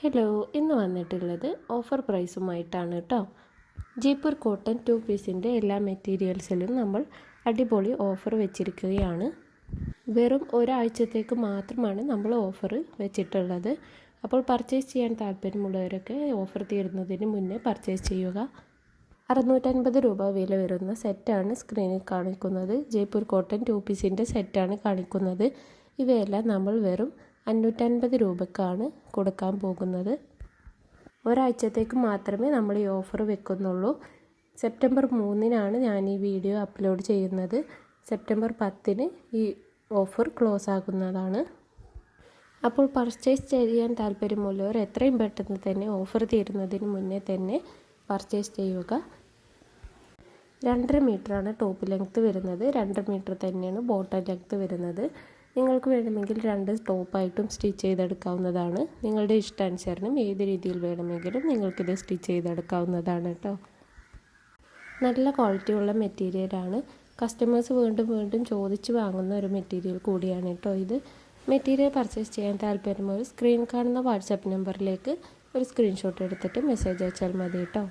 Hello ഇന്ന് വന്നിട്ടുള്ളത് offer പ്രൈസുമായിട്ടാണ് കേട്ടോ ജയ്പൂർ കോട്ടൺ ടു പീസിന്റെ എല്ലാ മെറ്റീരിയൽസിലും നമ്മൾ അടിപൊളി ഓഫർ വെച്ചിരിക്കുകയാണ്. വെറും ഒരാഴ്ചത്തേക്ക് മാത്രമാണ് നമ്മൾ ഓഫർ വെച്ചിട്ടുള്ളത്. അപ്പോൾ പർച്ചേസ് ചെയ്യാൻ താല്പര്യമുള്ളവരൊക്കെ ഓഫർ തീരുന്നതിന് മുന്നേ പർച്ചേസ് ചെയ്യുക. അറുന്നൂറ്റൻപത് രൂപ വില വരുന്ന സെറ്റാണ് സ്ക്രീനിൽ കാണിക്കുന്നത്. ജയ്പൂർ കോട്ടൺ ടു പീസിന്റെ സെറ്റാണ് കാണിക്കുന്നത്. ഇവയെല്ലാം നമ്മൾ വെറും അഞ്ഞൂറ്റൻപത് രൂപക്കാണ് കൊടുക്കാൻ പോകുന്നത്. ഒരാഴ്ചത്തേക്ക് മാത്രമേ നമ്മൾ ഈ ഓഫർ വെക്കുന്നുള്ളൂ. സെപ്റ്റംബർ മൂന്നിനാണ് ഞാൻ ഈ വീഡിയോ അപ്ലോഡ് ചെയ്യുന്നത്. സെപ്റ്റംബർ പത്തിന് ഈ ഓഫർ ക്ലോസ് ആകുന്നതാണ്. അപ്പോൾ പർച്ചേസ് ചെയ്യാൻ താല്പര്യമുള്ളവർ എത്രയും പെട്ടെന്ന് തന്നെ ഓഫർ തീരുന്നതിന് മുന്നേ തന്നെ പർച്ചേസ് ചെയ്യുക. രണ്ടര മീറ്ററാണ് ടോപ്പ് ലെങ്ത്ത് വരുന്നത്. രണ്ടര മീറ്റർ തന്നെയാണ് ബോട്ടം ലെങ്ത്ത് വരുന്നത്. നിങ്ങൾക്ക് വേണമെങ്കിൽ രണ്ട് ടോപ്പായിട്ടും സ്റ്റിച്ച് ചെയ്തെടുക്കാവുന്നതാണ്. നിങ്ങളുടെ ഇഷ്ടാനുസരണം ഏത് രീതിയിൽ വേണമെങ്കിലും നിങ്ങൾക്കിത് സ്റ്റിച്ച് ചെയ്തെടുക്കാവുന്നതാണ് കേട്ടോ നല്ല ക്വാളിറ്റിയുള്ള മെറ്റീരിയലാണ് കസ്റ്റമേഴ്സ് വീണ്ടും വീണ്ടും ചോദിച്ച് വാങ്ങുന്ന ഒരു മെറ്റീരിയൽ കൂടിയാണ് കേട്ടോ ഇത്. മെറ്റീരിയൽ പർച്ചേസ് ചെയ്യാൻ താല്പര്യമുള്ള സ്ക്രീൻ കാണുന്ന വാട്സാപ്പ് നമ്പറിലേക്ക് ഒരു സ്ക്രീൻഷോട്ട് എടുത്തിട്ട് മെസ്സേജ് അയച്ചാൽ മതി കേട്ടോ